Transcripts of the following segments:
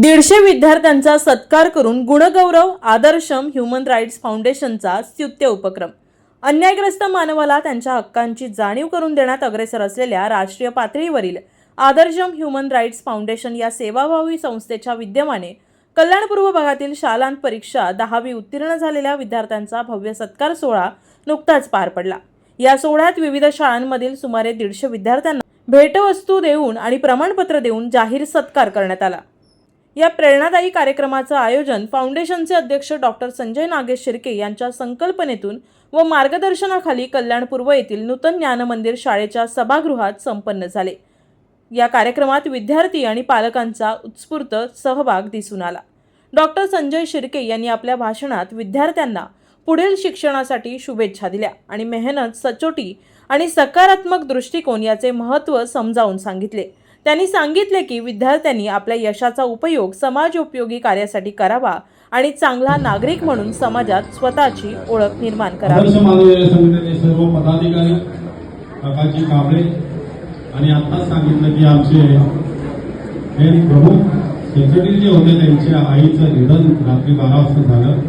दीडशे विद्यार्थ्यांचा सत्कार करून गुणगौरव आदर्शम ह्युमन राईट्स फाउंडेशनचा स्तुत्य उपक्रम. अन्यायग्रस्त मानवाला त्यांच्या हक्कांची जाणीव करून देण्यात अग्रेसर असलेल्या राष्ट्रीय पातळीवरील आदर्शम ह्युमन राईट्स फाउंडेशन या सेवाभावी संस्थेच्या विद्यमाने कल्याणपूर्व भागातील शालांत परीक्षा दहावी उत्तीर्ण झालेल्या विद्यार्थ्यांचा भव्य सत्कार सोहळा नुकताच पार पडला. या सोहळ्यात विविध शाळांमधील सुमारे दीडशे विद्यार्थ्यांना भेटवस्तू देऊन आणि प्रमाणपत्र देऊन जाहीर सत्कार करण्यात आला. या प्रेरणादायी कार्यक्रमाचं आयोजन फाउंडेशनचे अध्यक्ष डॉक्टर संजय नागेश शिर्के यांच्या संकल्पनेतून व मार्गदर्शनाखाली कल्याणपूर्व येथील नूतन ज्ञान मंदिर शाळेच्या सभागृहात संपन्न झाले. या कार्यक्रमात विद्यार्थी आणि पालकांचा उत्स्फूर्त सहभाग दिसून आला. डॉक्टर संजय शिर्के यांनी आपल्या भाषणात विद्यार्थ्यांना पुढील शिक्षणासाठी शुभेच्छा दिल्या आणि मेहनत सचोटी आणि सकारात्मक दृष्टिकोन याचे महत्त्व समजावून सांगितले. त्यांनी सांगितले की विद्यार्थ्यांनी आपल्या यशाचा उपयोग समाजोपयोगी कार्यासाठी करावा आणि चांगला नागरिक म्हणून समाजात स्वतःची ओळख निर्माण करावी. सर्व पदाधिकारी काकाजी कांबळे आणि आत्ताच सांगितलं की आमचे हे प्रमुख सेक्रेटरी जे होते त्यांच्या आईचं निधन रात्री बारा वाजता झालं.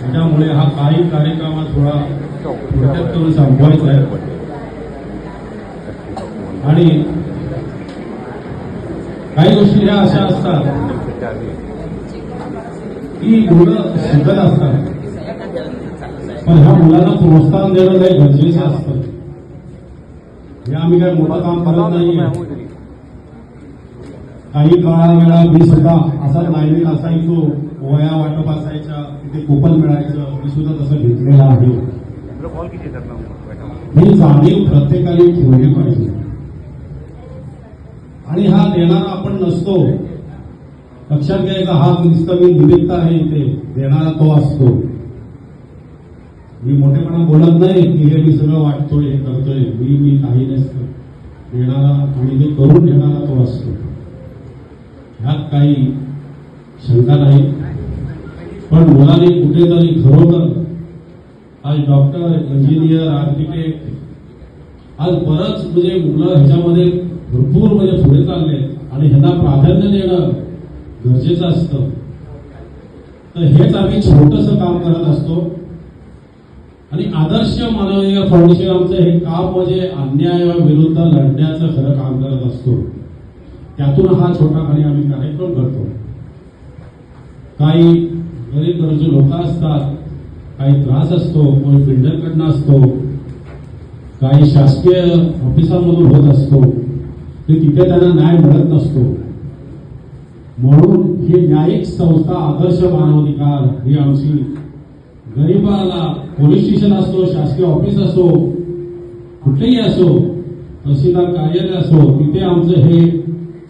त्याच्यामुळे हा काही कार्यक्रम हा थोडा थोडक्यात करून संपवायचा आहे आणि काही गोष्टी ह्या अशा असतात. की मुलं शिकत असतात. पण ह्या मुलांना प्रोत्साहन देणं काही गरजेचं असतं. हे आम्ही काही मोठं काम करत नाहीये. काही काळा वेळा मी सुद्धा असा लाईनीत असायचो वया वाटप असायच्या तिथे कुपन मिळायचं मी सुद्धा तसं घेतलेलं आहे. ही जाणीव प्रत्येकाने ठेवली पाहिजे. आणि हा देणारा आपण नसतो. लक्षात घ्यायचा हा नुसतं मी निमित्त आहे इथे. देणारा तो असतो. मी मोठेपणा बोलत नाही की हे मी सगळं वाटतोय हे करतोय. मी मी काही नसतं. देणारा आणि जे करून घेणारा तो असतो. ह्यात काही शंका नाही. पण मुलाने कुठेतरी खरोखर आज डॉक्टर इंजिनियर आर्किटेक्ट आज बरंच म्हणजे मुलं ह्याच्यामध्ये भरपूर म्हणजे पुढे चालले आणि ह्यांना प्राधान्य देणं गरजेचं असतं. तर हेच आम्ही छोटस काम करत असतो. आणि आदर्श मानवीय फाउंडेशन आमचं हे काम म्हणजे अन्यायाविरुद्ध लढण्याचं खरं काम करत असतो. त्यातून हा छोटा खाली आम्ही कार्यक्रम करतो. काही गरीब गरजू लोक असतात काही त्रास असतो कोणी बिल्डरकडनं असतो काही शासकीय ऑफिसांमधून होत असतो. ते तिथे त्यांना न्याय मिळत नसतो. म्हणून ही न्यायिक संस्था आदर्श मानवाधिकार ही आमची गरीबाला पोलीस स्टेशन असो शासकीय ऑफिस असो कुठेही असो तहसीलदार कार्यालय असो तिथे आमचं हे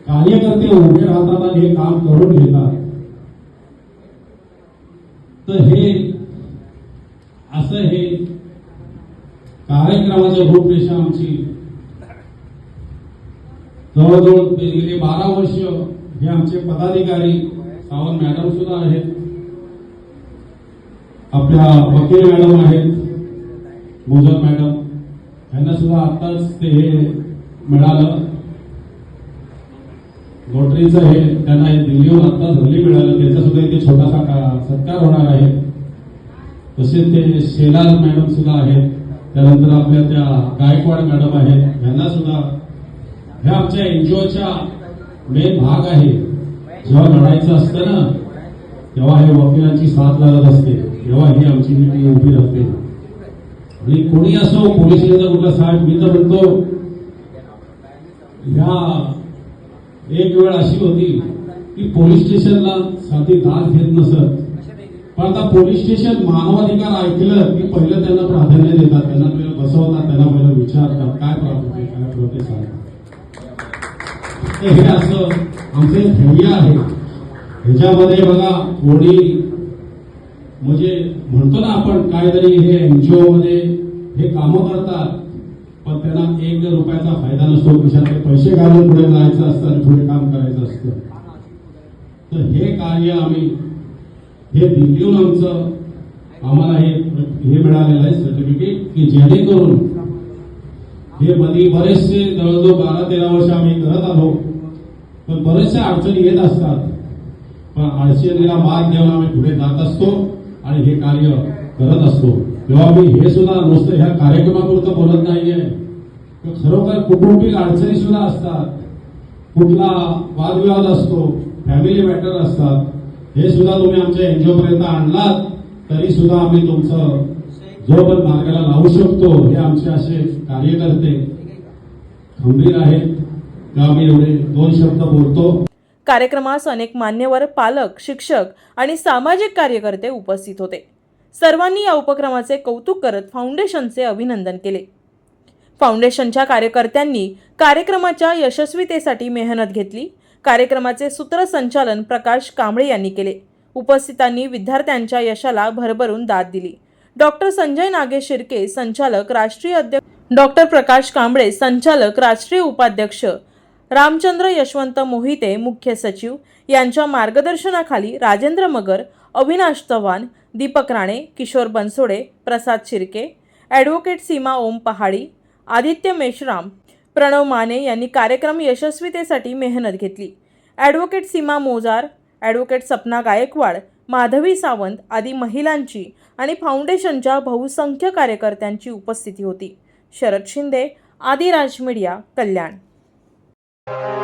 कार्यकर्ते उभे राहतात आणि हे काम करून घेतात. तर हे असं हे कार्यक्रमाच्या रूपरेषा आमची जवळजवळ गेली बारा वर्ष हे आमचे पदाधिकारी सावंत मॅडम सुद्धा आहेत. आपल्या वकील मॅडम आहेत मोजर मॅडम. यांना सुद्धा आताच ते हे मिळालं. नोटरीचं हे त्यांना हे दिल्लीहून आता हल्ली मिळालं. त्याचा सुद्धा इथे छोटासा का- सत्कार होणार आहे. तसेच ते शेलार मॅडम सुद्धा आहेत. त्यानंतर आपल्या त्या गायकवाड मॅडम आहेत. यांना सुद्धा हे आमच्या एनजीओच्या मेन भाग आहे. जेव्हा लढायचं असतं ना तेव्हा हे वकिलांची साथ लागत असते. तेव्हा ही आमची मिटिंग उभी राहते. आणि कोणी असो पोलीस स्टेशनचा कुठला साहेब मी तर म्हणतो ह्या एक वेळ अशी होती की पोलीस स्टेशनला साधी दाद घेत नसत. पण आता पोलीस स्टेशन मानवाधिकार ऐकलं की पहिलं त्यांना प्राधान्य देतात त्यांना पहिलं बसवतात त्यांना पहिलं विचारतात काय प्रॉब्लेम आहे काय प्रॉब्लेम सांगतात तर हे असं आमचे ध्येय आहे. ह्याच्यामध्ये बघा कोणी म्हणजे म्हणतो ना आपण काहीतरी हे एनजीओ मध्ये हे कामं करतात पण त्यांना एक रुपयाचा फायदा नसतो खिशातले पैसे घालून पुढे जायचं असतं आणि पुढे काम करायचं असतं. तर हे कार्य आम्ही हे दिल्लीहून आमचं आम्हाला हे हे मिळालेलं आहे सर्टिफिकेट की जेणेकरून हे मधी बरेचसे जवळजवळ बारा तेरा वर्ष आम्ही करत आलो पण बऱ्याचशा अडचणी येत असतात. पण अडचणीला मार्ग देऊन आम्ही पुढे जात असतो आणि हे कार्य करत असतो तेव्हा मी हे सुद्धा नुसतं ह्या कार्यक्रमापुरतं बोलत नाहीये. खरोखर कुटुंबिक अडचणी सुद्धा असतात. कुठला वादविवाद असतो फॅमिली मॅटर असतात हे सुद्धा तुम्ही आमच्या एनजीओ पर्यंत आणलात तरी सुद्धा आम्ही तुमचं जो पण मार्गाला लावू शकतो हे आमचे असे कार्यकर्ते खंबीर आहेत. मी एवढे दोन शब्द बोलतो? कार्यक्रमास अनेक मान्यवर पालक शिक्षक आणि सामाजिक कार्यकर्ते उपस्थित होते. सर्वांनी या उपक्रमाचे कौतुक करत फाउंडेशनचे अभिनंदन केले. फाउंडेशनच्या कार्यकर्त्यांनी कार्यक्रमाच्या यशस्वीतेसाठी मेहनत घेतली. कार्यक्रमाचे सूत्रसंचालन प्रकाश कांबळे यांनी केले. उपस्थितांनी विद्यार्थ्यांच्या यशाला भरभरून दाद दिली. डॉक्टर संजय नागे शिर्के संचालक राष्ट्रीय अध्यक्ष डॉक्टर प्रकाश कांबळे संचालक राष्ट्रीय उपाध्यक्ष रामचंद्र यशवंत मोहिते मुख्य सचिव यांच्या मार्गदर्शनाखाली राजेंद्र मगर अविनाश चव्हाण दीपक राणे किशोर बनसोडे प्रसाद शिर्के ॲडव्होकेट सीमा ओम पहाडी आदित्य मेश्राम प्रणव माने यांनी कार्यक्रम यशस्वीतेसाठी मेहनत घेतली. ॲडव्होकेट सीमा मोजार ॲडव्होकेट सपना गायकवाड माधवी सावंत आदी महिलांची आणि फाउंडेशनच्या बहुसंख्य कार्यकर्त्यांची उपस्थिती होती. शरद शिंदे आदिराज मीडिया कल्याण. you.